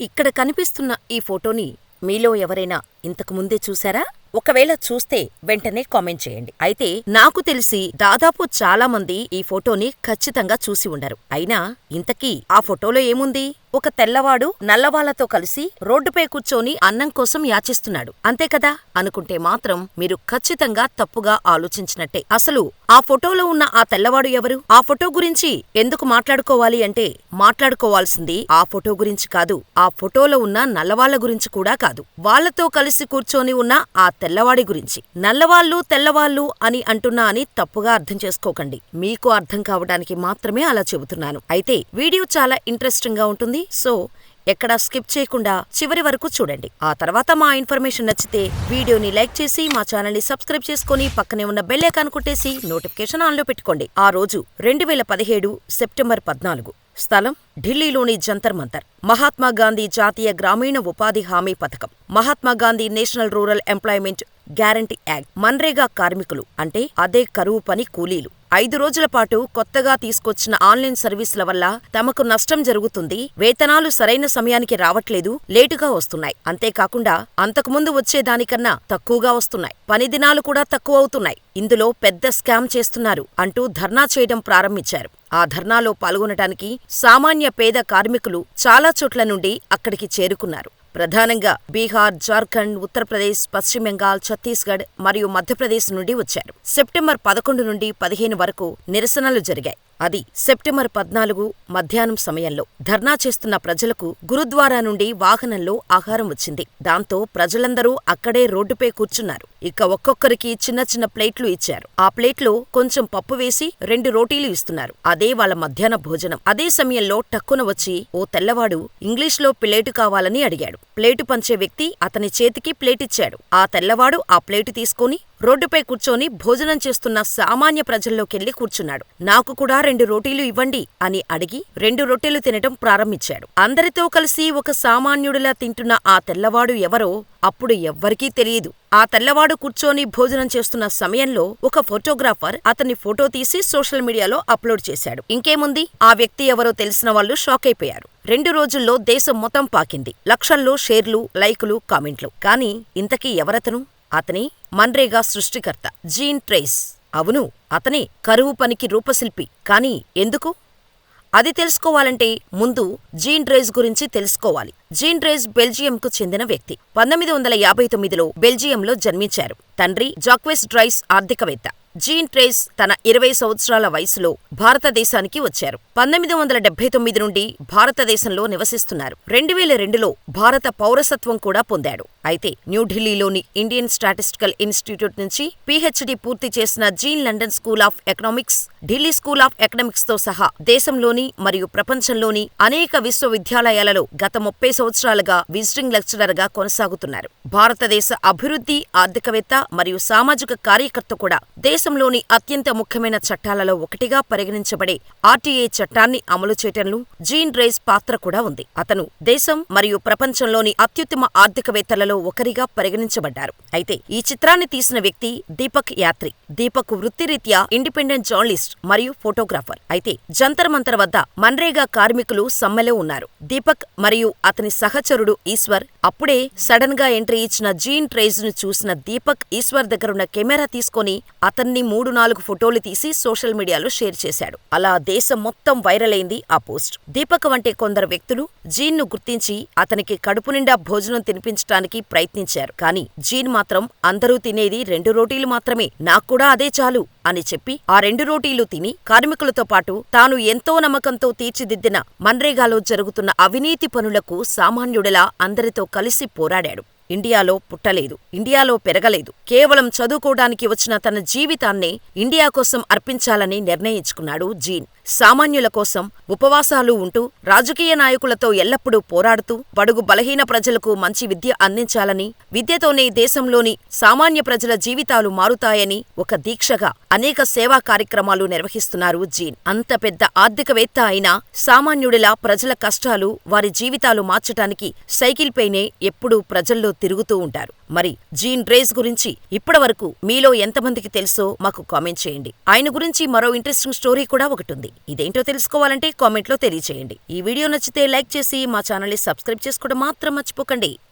ఇక్కడ కనిపిస్తున్న ఈ ఫోటోని మీలో ఎవరైనా ఇంతకు ముందే చూశారా? ఒకవేళ చూస్తే వెంటనే కామెంట్ చేయండి. అయితే నాకు తెలిసి దాదాపు చాలా మంది ఈ ఫోటోని ఖచ్చితంగా చూసి ఉండరు. అయినా ఇంతకీ ఆ ఫోటోలో ఏముంది? ఒక తెల్లవాడు నల్లవాళ్ళతో కలిసి రోడ్డుపై కూర్చొని అన్నం కోసం యాచిస్తున్నాడు. అంతే కదా? అనుకుంటే మాత్రం మీరు ఖచ్చితంగా తప్పుగా ఆలోచించినట్టే. అసలు ఆ ఫోటోలో ఉన్న ఆ తెల్లవాడు ఎవరు? ఆ ఫోటో గురించి ఎందుకు మాట్లాడుకోవాలి అంటే మాట్లాడుకోవాల్సింది ఆ ఫోటో గురించి కాదు. ఆ ఫోటోలో ఉన్న నల్లవాళ్ళ గురించి కూడా కాదు. వాళ్ళతో కలిసి కూర్చొని ఉన్న ఆ తెల్లవాడి గురించి. నల్లవాళ్ళు తెల్లవాళ్ళు అని అంటున్నా అని తప్పుగా అర్థం చేసుకోకండి. మీకు అర్థం కావడానికి మాత్రమే అలా చెబుతున్నాను. అయితే వీడియో చాలా ఇంట్రెస్టింగ్గా ఉంటుంది. సో ఎక్కడా స్కిప్ చేయకుండా చివరి వరకు చూడండి. ఆ తర్వాత మా ఇన్ఫర్మేషన్ నచ్చితే వీడియోని లైక్ చేసి మా ఛానల్ని సబ్స్క్రైబ్ చేసుకుని పక్కనే ఉన్న బెల్ ఐకాన్ కొట్టేసి నోటిఫికేషన్ ఆన్లో పెట్టుకోండి. ఆ రోజు రెండు వేల పదిహేడు సెప్టెంబర్ పద్నాలుగు. స్థలం ఢిల్లీలోని జంతర్ మంతర్ మహాత్మాగాంధీ జాతీయ గ్రామీణ ఉపాధి హామీ పథకం Mahatma Gandhi national rural employment guarantee act MNREGA కార్మికులు అంటే అదే కరువు పని కూలీలు. ఐదు రోజుల పాటు కొత్తగా తీసుకొచ్చిన ఆన్లైన్ సర్వీసుల వల్ల తమకు నష్టం జరుగుతుంది వేతనాలు సరైన సమయానికి రావట్లేదు లేటుగా వస్తున్నాయి. అంతేకాకుండా అంతకుముందు వచ్చేదానికన్నా తక్కువగా వస్తున్నాయి. పని దినాలు కూడా తక్కువవుతున్నాయి ఇందులో పెద్ద స్కామ్ చేస్తున్నారు అంటూ ధర్నా చేయడం ప్రారంభించారు. ఆ ధర్నాలో పాల్గొనటానికి సామాన్య పేద కార్మికులు చాలా చోట్ల నుండి అక్కడికి చేరుకున్నారు. ప్రధానంగా బీహార్ జార్ఖండ్ ఉత్తరప్రదేశ్ పశ్చిమ బెంగాల్ ఛత్తీస్గఢ్ మరియు మధ్యప్రదేశ్ నుండి వచ్చారు. సెప్టెంబర్ పదకొండు నుండి పదిహేను వరకు నిరసనలు జరిగాయి. అది సెప్టెంబర్ పద్నాలుగు మధ్యాహ్నం సమయంలో. ధర్నా చేస్తున్న ప్రజలకు గురుద్వారా నుండి వాహనంలో ఆహారం వచ్చింది. దాంతో ప్రజలందరూ అక్కడే రోడ్డుపై కూర్చున్నారు. ఇక ఒక్కొక్కరికి చిన్న చిన్న ప్లేట్లు ఇచ్చారు. ఆ ప్లేట్లో కొంచెం పప్పు వేసి రెండు రోటీలు ఇస్తున్నారు. అదే వాళ్ళ మధ్యాహ్న భోజనం. అదే సమయంలో టక్కున వచ్చి ఓ తెల్లవాడు ఇంగ్లీష్లో ప్లేటు కావాలని అడిగాడు. ప్లేటు పంచే వ్యక్తి అతని చేతికి ప్లేటిచ్చాడు ఆ తెల్లవాడు ఆ ప్లేటు తీసుకొని రోడ్డుపై కూర్చొని భోజనం చేస్తున్న సామాన్య ప్రజల్లోకెళ్ళి కూర్చున్నాడు. నాకు కూడా రెండు రోటీలు ఇవ్వండి అని అడిగి రెండు రొట్టెలు తినటం ప్రారంభించాడు. అందరితో కలిసి ఒక సామాన్యుడిలా తింటున్న ఆ తెల్లవాడు ఎవరో అప్పుడు ఎవ్వరికీ తెలియదు. ఆ తెల్లవాడు కూర్చొని భోజనం చేస్తున్న సమయంలో ఒక ఫోటోగ్రాఫర్ అతని ఫోటో తీసి సోషల్ మీడియాలో అప్లోడ్ చేశాడు. ఇంకేముంది? ఆ వ్యక్తి ఎవరో తెలిసిన వాళ్ళు షాక్ అయిపోయారు. రెండు రోజుల్లో దేశం మొత్తం పాకింది. లక్షల్లో షేర్లు లైకులు కామెంట్లు. కానీ ఇంతకీ ఎవరతను? అతని మన్రేగా సృష్టికర్త. Jean Dreze. అవును అతనే కరువు పనికి రూపశిల్పి. కాని ఎందుకు? అది తెలుసుకోవాలంటే ముందు జీన్ డ్రేజ్ గురించి తెలుసుకోవాలి. జీన్ డ్రేజ్ బెల్జియంకు చెందిన వ్యక్తి. పంతొమ్మిది వందల యాభై తొమ్మిదిలో బెల్జియంలో జన్మించారు. తండ్రి జాక్వెస్ డ్రైస్ ఆర్థికవేత్త. జీన్ ట్రేస్ తన ఇరవై సంవత్సరాల వయసులో భారతదేశానికి వచ్చారు. పంతొమ్మిది వందల డెబ్బై తొమ్మిది నుండి భారతదేశంలో నివసిస్తున్నారు. రెండు వేల రెండులో భారత పౌరసత్వం కూడా పొందాడు. అయితే న్యూఢిల్లీలోని ఇండియన్ స్టాటిస్టికల్ ఇన్స్టిట్యూట్ నుంచి పీహెచ్డీ పూర్తి చేసిన Jean London school of economics Delhi school of ఎకనామిక్స్తో సహా దేశంలోని మరియు ప్రపంచంలోని అనేక విశ్వవిద్యాలయాలలో గత ముప్పై సంవత్సరాలుగా విజిటింగ్ లెక్చరర్గా కొనసాగుతున్నారు. భారతదేశ అభివృద్ధి ఆర్థికవేత్త మరియు సామాజిక కార్యకర్త కూడా దేశ దేశంలోని అత్యంత ముఖ్యమైన చట్టాలలో ఒకటిగా పరిగణించబడే ఆర్టీఏ చట్టాన్ని అమలు చేయటంలో జీన్ రేస్ పాత్ర కూడా ఉంది. అతను దేశం మరియు ప్రపంచంలోని అత్యుత్తమ ఆర్థికవేత్తలలో ఒకరిగా పరిగణించబడ్డారు. అయితే ఈ చిత్రాన్ని తీసిన వ్యక్తి దీపక్ యాత్రి. దీపక్ వృత్తిరీత్యా ఇండిపెండెంట్ జర్నలిస్ట్ మరియు ఫోటోగ్రాఫర్. అయితే జంతర్ మంతర్ వద్ద మన్రేగా కార్మికులు సమ్మెలో ఉన్నారు. దీపక్ మరియు అతని సహచరుడు ఈశ్వర్ అప్పుడే సడన్గా ఎంట్రీ ఇచ్చిన జీన్ ట్రేజ్ను చూసిన దీపక్ ఈశ్వర్ దగ్గరున్న కెమెరా తీసుకొని అతన్ని మూడు నాలుగు ఫోటోలు తీసి సోషల్ మీడియాలో షేర్ చేశాడు. అలా దేశం మొత్తం వైరల్ అయింది ఆ పోస్ట్. దీపక్ వంటి కొందరు వ్యక్తులు జీన్ను గుర్తించి అతనికి కడుపు నిండా భోజనం తినిపించటానికి ప్రయత్నించారు. కానీ జీన్ మాత్రం అందరూ తినేది రెండు రోటీలు మాత్రమే నాక్కూడా అదే చాలు అని చెప్పి ఆ రెండు రోటీలు తిని కార్మికులతో పాటు తాను ఎంతో నమ్మకంతో తీర్చిదిద్దిన మన్రేగాలో జరుగుతున్న అవినీతి పనులకు సామాన్యుడిలా అందరితో కలిసి పోరాడాడు. ఇండియాలో పుట్టలేదు ఇండియాలో పెరగలేదు. కేవలం చదువుకోవడానికి వచ్చిన తన జీవితాన్నే ఇండియా కోసం అర్పించాలని నిర్ణయించుకున్నాడు జీన్. సామాన్యుల కోసం ఉపవాసాలు ఉంటూ రాజకీయ నాయకులతో ఎల్లప్పుడూ పోరాడుతూ బడుగు బలహీన ప్రజలకు మంచి విద్య అందించాలని విద్యతోనే దేశంలోని సామాన్య ప్రజల జీవితాలు మారుతాయని ఒక దీక్షగా అనేక సేవా కార్యక్రమాలు నిర్వహిస్తున్నారు జీన్. అంత పెద్ద ఆర్థికవేత్త అయినా సామాన్యుడిలా ప్రజల కష్టాలు వారి జీవితాలు మార్చటానికి సైకిల్పైనే ఎప్పుడూ ప్రజల్లో తిరుగుతూ ఉంటారు. మరి జీన్ రేజ్ గురించి ఇప్పటివరకు మీలో ఎంతమందికి తెలుసో మాకు కామెంట్ చేయండి. ఆయన గురించి మరో ఇంట్రెస్టింగ్ స్టోరీ కూడా ఒకటి ఉంది. ఇదేంటో తెలుసుకోవాలంటే కామెంట్లో తెలియచేయండి. ఈ వీడియో నచ్చితే లైక్ చేసి మా ఛానల్ని సబ్స్క్రైబ్ చేసుకోవడం మాత్రం మర్చిపోకండి.